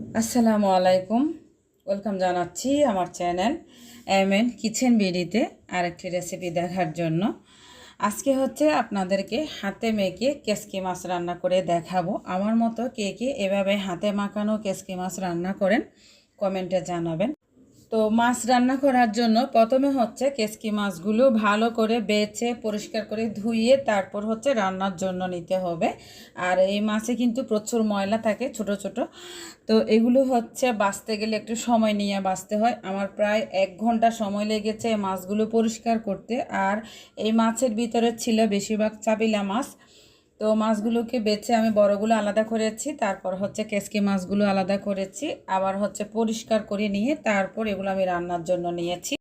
আসসালামু আলাইকুম। ওয়েলকাম জানাচ্ছি আমার চ্যানেল এম এন কিচেন বিডিতে আরেকটি রেসিপি দেখার জন্য। আজকে হচ্ছে আপনাদেরকে হাতে মেখে কেসকি মাছ রান্না করে দেখাবো। আমার মতো কে কে এভাবে হাতে মাখানো কেসকি মাছ রান্না করেন, কমেন্টে জানাবেন। তো মাছ রান্না করার জন্য প্রথমে হচ্ছে কেসকি মাছগুলো ভালো করে বেছে, পরিষ্কার করে ধুইয়ে তারপর হচ্ছে রান্নার জন্য নিতে হবে। আর এই মাছে কিন্তু প্রচুর ময়লা থাকে, ছোট ছোট। তো এগুলো হচ্ছে বাঁচতে গেলে একটু সময় নিয়ে বাঁচতে হয়। আমার প্রায় এক ঘণ্টা সময় লেগেছে এই মাছগুলো পরিষ্কার করতে। আর এই মাছের ভিতরে ছিল বেশিরভাগ চাপিলা মাছ। তো মাছগুলোকে বেছে আমি বড়গুলো আলাদা করেছি, তারপর হচ্ছে কেসকি মাছগুলো আলাদা করেছি, আবার হচ্ছে পরিষ্কার করে নিয়ে তারপর এগুলো আমি রান্নার জন্য নিয়েছি।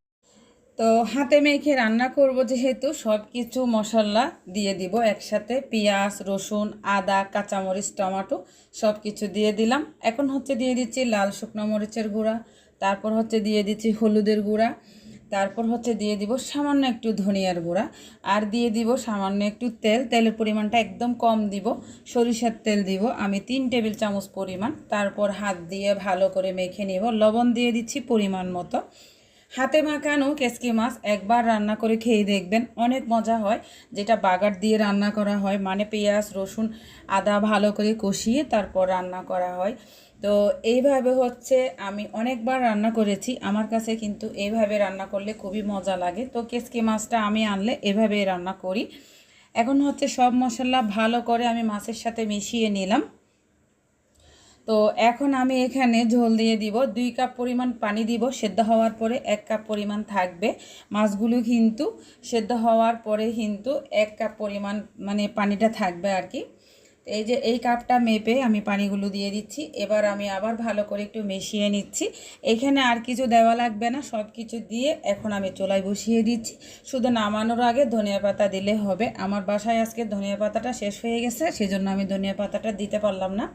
তো হাতে মেখে রান্না করব যেহেতু সব কিছু মশলা দিয়ে দিব একসাথে, পেঁয়াজ, রসুন, আদা, কাঁচামরিচ, টমাটো সব কিছু দিয়ে দিলাম। এখন হচ্ছে দিয়ে দিচ্ছি লাল শুকনো মরিচের গুঁড়া, তারপর হচ্ছে দিয়ে দিচ্ছি হলুদের গুঁড়া। তারপর হচ্ছে দিয়ে দিব সামান্য একটু ধনিয়ার গুঁড়া। আর দিয়ে দিব সামান্য একটু তেল। তেলের পরিমাণটা একদম কম দিব। সরিষার তেল দিব। আমি তিন টেবিল চামচ পরিমাণ। তারপর হাত দিয়ে ভালো করে মেখে নিব। লবণ দিয়ে দিচ্ছি পরিমাণ মতো। হাতে মাখানো কেসকি মাছ একবার রান্না করে খেয়ে দেখবেন। অনেক মজা হয়। যেটা বাগার দিয়ে রান্না করা হয় মানে পেঁয়াজ, রসুন, আদা ভালো করে কষিয়ে তারপর রান্না করা হয়। তো এইভাবে হচ্ছে আমি অনেকবার রান্না করেছি। আমার কাছে কিন্তু এইভাবে রান্না করলে খুবই মজা লাগে। তো কেসকি মাছটা আমি আনলে এভাবে রান্না করি। এখন হচ্ছে সব মশলা ভালো করে আমি মাছের সাথে মিশিয়ে নিলাম। তো এখন আমি এখানে ঝোল দিয়ে দিব। দুই কাপ পরিমাণ পানি দিব। সেদ্ধ হওয়ার পরে এক কাপ পরিমাণ থাকবে। মাছগুলো কিন্তু সেদ্ধ হওয়ার পরে কিন্তু এক কাপ পরিমাণ মানে পানিটা থাকবে আর কি এই যে এই কাপটা মেপে আমি পানিগুলো দিয়ে দিচ্ছি। এবার আমি আবার ভালো করে একটু মিশিয়ে নিচ্ছি। এখানে আর কিছু দেওয়া লাগবে না। সব কিছু দিয়ে এখন আমি চোলায় বসিয়ে দিচ্ছি। শুধু নামানোর আগে ধনিয়া পাতা দিলে হবে। আমার বাসায় আজকে ধনিয়া পাতাটা শেষ হয়ে গেছে। সেজন্য আমি ধনিয়া পাতাটা দিতে পারলাম না।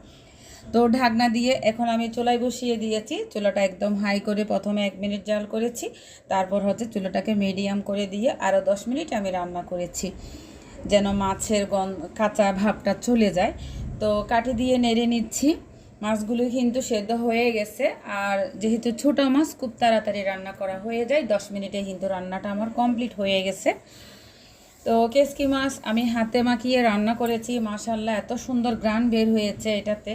তো ঢাকনা দিয়ে এখন আমি চুলায় বসিয়ে দিয়েছি। চুলাটা একদম হাই করে প্রথমে এক মিনিট জাল করেছি। তারপর হচ্ছে চুলাটাকে মিডিয়াম করে দিয়ে আরও দশ মিনিট আমি রান্না করেছি, যেন মাছের গন কাঁচা ভাবটা চলে যায়। তো কাঠি দিয়ে নেড়ে নিচ্ছি। মাছগুলো কিন্তু সেদ্ধ হয়ে গেছে। আর যেহেতু ছোটো মাছ, খুব তাড়াতাড়ি রান্না করা হয়ে যায়। দশ মিনিটে কিন্তু রান্নাটা আমার কমপ্লিট হয়ে গেছে। তো কেসকি মাছ আমি হাতে মাখিয়ে রান্না করেছি মাশাল্লাহ এত সুন্দর গ্রান বের হয়েছে এটাতে।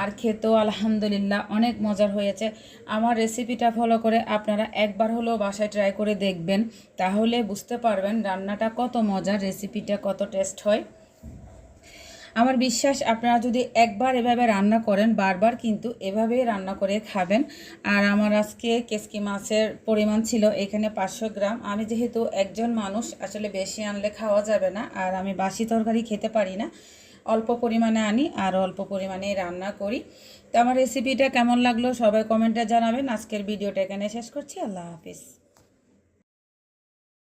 আর খেতেও আলহামদুলিল্লাহ অনেক মজার হয়েছে। আমার রেসিপিটা ফলো করে আপনারা একবার হলেও বাসায় ট্রাই করে দেখবেন। তাহলে বুঝতে পারবেন রান্নাটা কত মজার রেসিপিটা কত টেস্ট হয়। আমার বিশ্বাস, আপনারা যদি একবার এভাবে রান্না করেন, বারবার কিন্তু এভাবেই রান্না করে খাবেন। আর আমার আজকে কেসকি মাছের পরিমাণ ছিল এখানে পাঁচশো গ্রাম। আমি যেহেতু একজন মানুষ, আসলে বেশি আনলে খাওয়া যাবে না। আর আমি বাসি তরকারি খেতে পারি না। অল্প পরিমাণে আনি আর অল্প পরিমাণে রান্না করি। তো আমার রেসিপিটা কেমন লাগল সবাই কমেন্টে জানাবেন। আজকের ভিডিওটা এখানে শেষ করছি। আল্লাহ হাফিজ।